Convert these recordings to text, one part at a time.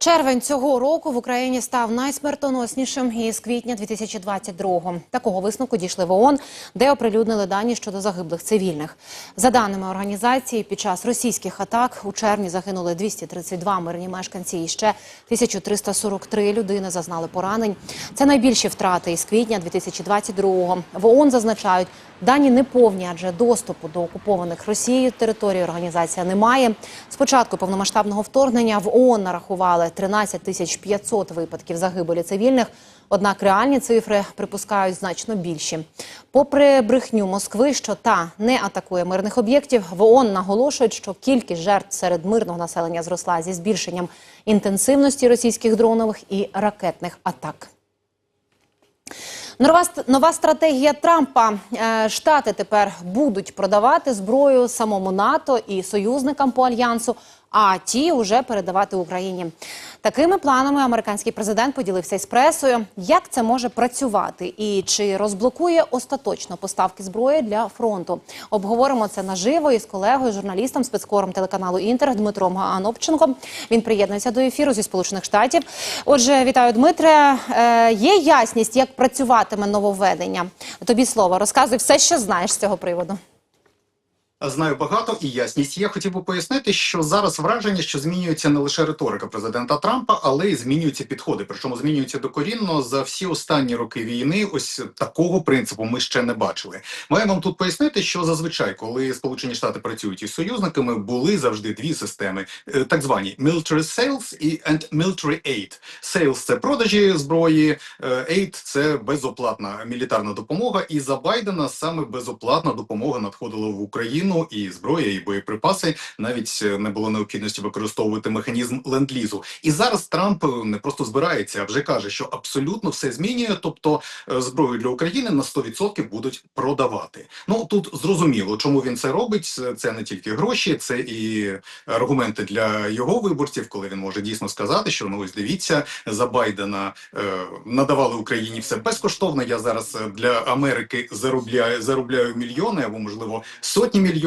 Червень цього року в Україні став найсмертоноснішим із квітня 2022-го. Такого висновку дійшли в ООН, де оприлюднили дані щодо загиблих цивільних. За даними організації, під час російських атак у червні загинули 232 мирні мешканці і ще 1343 людини зазнали поранень. Це найбільші втрати із квітня 2022-го. В ООН зазначають, дані неповні, адже доступу до окупованих Росією територій організація не має. Спочатку повномасштабного вторгнення в ООН нарахували 13 тисяч 500 випадків загибелі цивільних. Однак реальні цифри припускають значно більші. Попри брехню Москви, що та не атакує мирних об'єктів, в ООН наголошують, що кількість жертв серед мирного населення зросла зі збільшенням інтенсивності російських дронових і ракетних атак. Нова, нова стратегія Трампа. Е, Штати тепер будуть продавати зброю самому НАТО і союзникам по альянсу, а ті вже передавати Україні. Такими планами американський президент поділився із пресою. Як це може працювати і чи розблокує остаточно поставки зброї для фронту? Обговоримо це наживо із колегою, журналістом, спецкором телеканалу Інтер Дмитром Анопченком. Він приєднується до ефіру зі Сполучених Штатів. Отже, вітаю, Дмитре. Е, є ясність, як працюватиме нововведення? Тобі слово розказуй все, що знаєш з цього приводу. Знаю багато і ясність. Я хотів би пояснити, що зараз враження, що змінюється не лише риторика президента Трампа, але й змінюються підходи. Причому змінюються докорінно за всі останні роки війни. Ось такого принципу ми ще не бачили. Вам тут пояснити, що зазвичай, коли Сполучені Штати працюють із союзниками, були завжди дві системи, е, так звані military sales і and military aid. Sales – це продажі зброї, е, aid – це безоплатна мілітарна допомога. І за Байдена саме безоплатна допомога надходила в Україну і зброя, і боєприпаси. Навіть е, не було необхідності використовувати механізм ленд-лізу. І зараз Трамп е, не просто збирається, а вже каже, що абсолютно все змінює. Тобто е, зброю для України на 100% будуть продавати. Ну тут зрозуміло, чому він це робить. Це- не тільки гроші, це і аргументи для його виборців, коли він може дійсно сказати, що ну ось дивіться за Байдена е, надавали Україні все безкоштовно. Я зараз для Америки заробляю заробляю мільйони або можливо сотні мільйонів.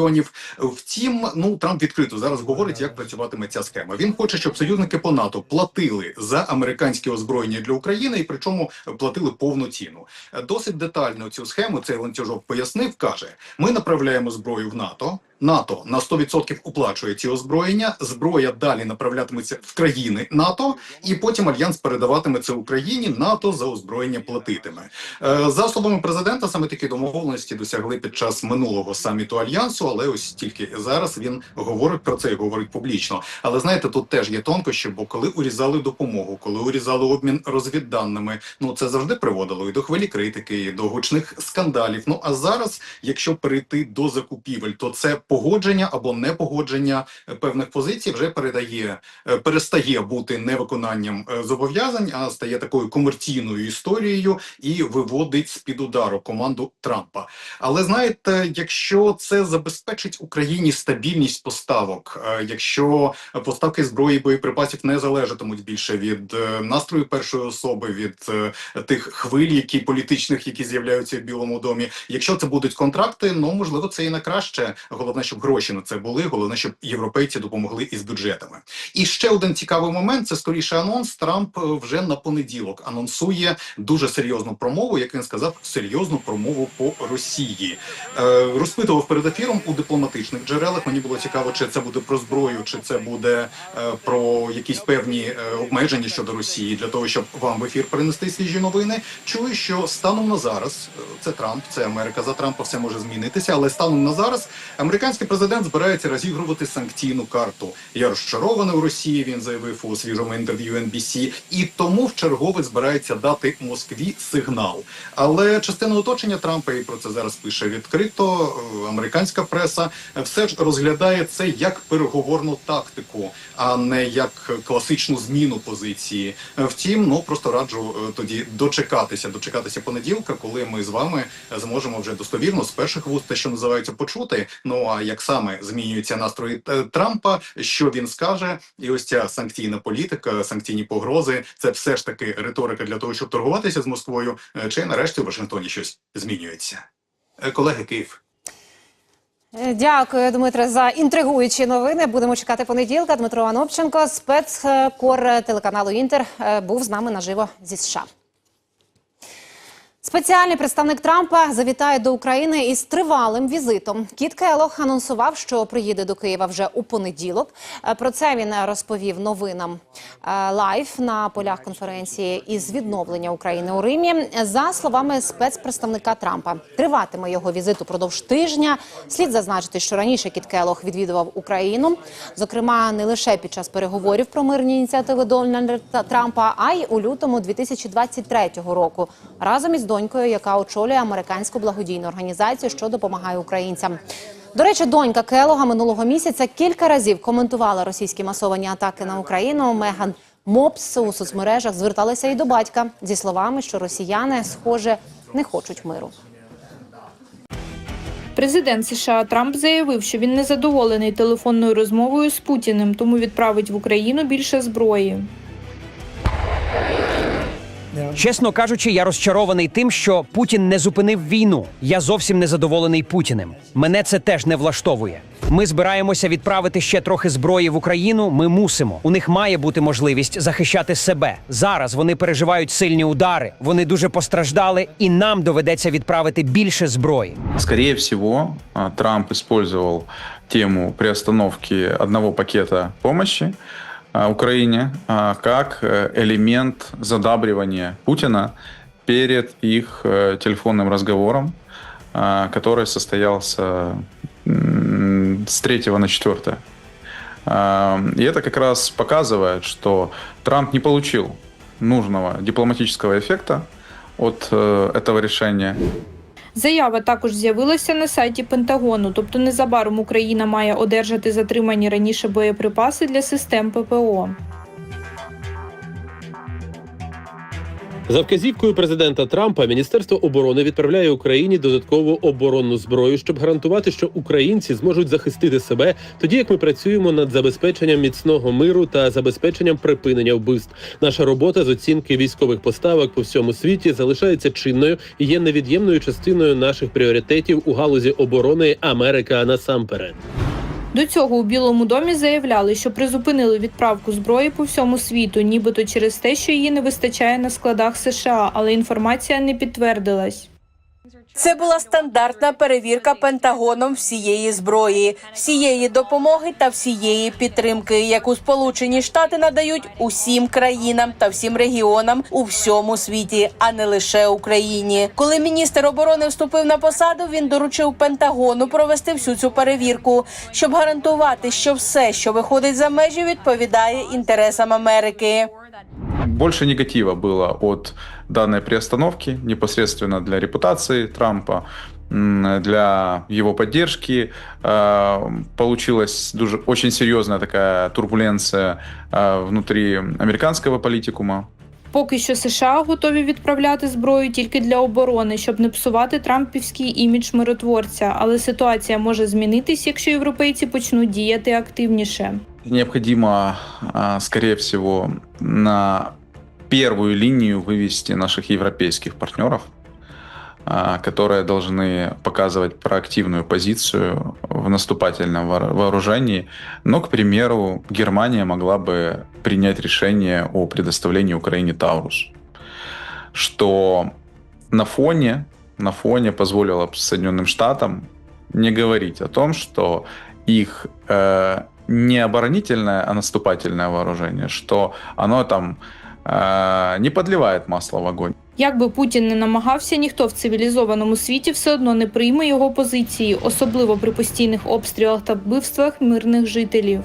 Втім, ну Трамп відкрито зараз говорить, як працюватиме ця схема. Він хоче, щоб союзники по НАТО платили за американське озброєння для України, і причому платили повну ціну. Досить детально цю схему цей ланцюжок пояснив. каже: ми направляємо зброю в НАТО. НАТО на 100% оплачує ці озброєння. Зброя далі направлятиметься в країни НАТО, і потім альянс передаватиме це Україні. НАТО за озброєння платитиме. Е, За словами президента, саме такі домовленості досягли під час минулого саміту альянсу, але ось тільки зараз він говорить про це і говорить публічно. Але знаєте, тут теж є тонкощі, бо коли урізали допомогу, коли урізали обмін розвідданими, ну це завжди приводило і до хвилі критики, і до гучних скандалів. Ну а зараз, якщо перейти до закупівель, то це погодження або непогодження е, певних позицій вже передає е, перестає бути невиконанням е, зобов'язань, а стає такою комерційною історією і виводить з під удару команду Трампа. Але знаєте, якщо це забезпечить Україні стабільність поставок, якщо поставки зброї і боєприпасів не залежатимуть більше від настрою першої особи, від тих хвиль, які політичних, які з'являються в Білому домі. Якщо це будуть контракти, ну можливо, це і на краще. Головне, щоб гроші на це були. Головне, щоб європейці допомогли із бюджетами. І ще один цікавий момент: це скоріше анонс. Трамп е, вже на понеділок анонсує дуже серйозну промову, як він сказав, серйозну промову по Росії. Е, розпитував перед ефіром у дипломатичних джерелах. Мені було цікаво, чи це буде про зброю, чи це буде е, про якісь певні е, обмеження щодо Росії для того, щоб вам в ефір принести свіжі новини. Чую, що станом на зараз е, це Трамп, це Америка за Трампа, все може змінитися, але станом на зараз американський президент збирається розігрувати санкційну карту. Я розчарований у Росії. Він заявив у свіжому інтерв'ю NBC, і тому в чергове збирається дати Москві сигнал. Але частина оточення Трампа і про це зараз пише відкрито. е, Американська преса все ж розглядає це як переговорну тактику, а не як класичну зміну позиції. Е, Втім, ну просто раджу е, тоді дочекатися, дочекатися понеділка, коли ми з вами зможемо вже достовірно з перших вуст, те, що називається, почути. Ну а як саме змінюються настрої е, Трампа, що він скаже, і ось ця санкційна політика, санкційні погрози, це все ж таки риторика для того, щоб торгуватися з Москвою, е, чи нарешті в Вашингтоні щось змінюється. Е, Колеги, Київ. Дякую, Дмитре, за інтригуючі новини. Будемо чекати понеділка. Дмитро Анопченко, спецкор телеканалу Інтер, був з нами наживо зі США. Спеціальний представник Трампа завітає до України із тривалим візитом. Кіт Келох анонсував, що приїде до Києва вже у понеділок. Е, Про це він розповів новинам е, лайв на полях конференції із відновлення України у Римі. За словами спецпредставника Трампа, триватиме його візит упродовж тижня. Слід зазначити, що раніше Кіт Келох відвідував Україну, зокрема не лише під час переговорів про мирні ініціативи Дональда Трампа, а й у лютому 2023 року разом із донькою, яка очолює американську благодійну організацію, що допомагає українцям. До речі, донька Келога минулого місяця кілька разів коментувала російські масовані атаки на Україну. Меган Мопс у соцмережах зверталася і до батька зі словами, що росіяни, схоже, не хочуть миру. Президент США Трамп заявив, що він не задоволений телефонною розмовою з Путіним, тому відправить в Україну більше зброї. Чесно кажучи, я розчарований тим, що Путін не зупинив війну. Я зовсім не задоволений Путіним. Мене це теж не влаштовує. Ми збираємося відправити ще трохи зброї в Україну. Ми мусимо. У них має бути можливість захищати себе. Зараз вони переживають сильні удари. Вони дуже постраждали, і нам доведеться відправити більше зброї. Скорее всего, а, Трамп использовал тему приостановки одного пакета помощи а, Украине а, как э, элемент задабривания Путина перед их э, телефонным разговором, а, который состоялся с 3 на 4. А, И это как раз показывает, что Трамп не получил нужного дипломатического эффекта от э, этого решения. Заява також з'явилася на сайті Пентагону, тобто незабаром Україна має одержати затримані раніше боєприпаси для систем ППО. За вказівкою президента Трампа Міністерство оборони відправляє Україні додаткову оборонну зброю, щоб гарантувати, що українці зможуть захистити себе, тоді як ми працюємо над забезпеченням міцного миру та забезпеченням припинення вбивств. Наша робота з оцінки військових поставок по всьому світі залишається чинною і є невід'ємною частиною наших пріоритетів у галузі оборони Америка насамперед. До цього у Білому домі заявляли, що призупинили відправку зброї по всьому світу, нібито через те, що її не вистачає на складах США, але інформація не підтвердилась. Це була стандартна перевірка Пентагоном всієї зброї, всієї допомоги та всієї підтримки, яку Сполучені Штати надають усім країнам та всім регіонам у всьому світі, а не лише Україні. Коли міністр оборони вступив на посаду, він доручив Пентагону провести всю цю перевірку, щоб гарантувати, що все, що виходить за межі, відповідає інтересам Америки Больше негатива было от данной приостановки непосредственно для репутации Трампа, м, для его поддержки. Э, Получилась дуже, очень серьезная такая турбуленция э, внутри американского политикума. Поки що США готові відправляти зброю тільки для оборони, щоб не псувати трампівський імідж миротворця. Але ситуація може змінитись, якщо європейці почнуть діяти активніше. Необходимо, а, скорее всего, на первую линию вывести наших европейских партнеров, а, которые должны показывать проактивную позицию в наступательном воор- вооружении. Но, к примеру, Германия могла бы принять решение о предоставлении Украине Таурус, что на фоне, на фоне позволило Соединенным Штатам не говорить о том, что их э, не оборонительное, а наступательное вооружение, что оно там э, не подливает масло в огонь. Як Путін не намагався, ніхто в цивілізованому світі все одно не прийме його позиції, особливо при постійних обстрілах та вбивствах мирних жителів.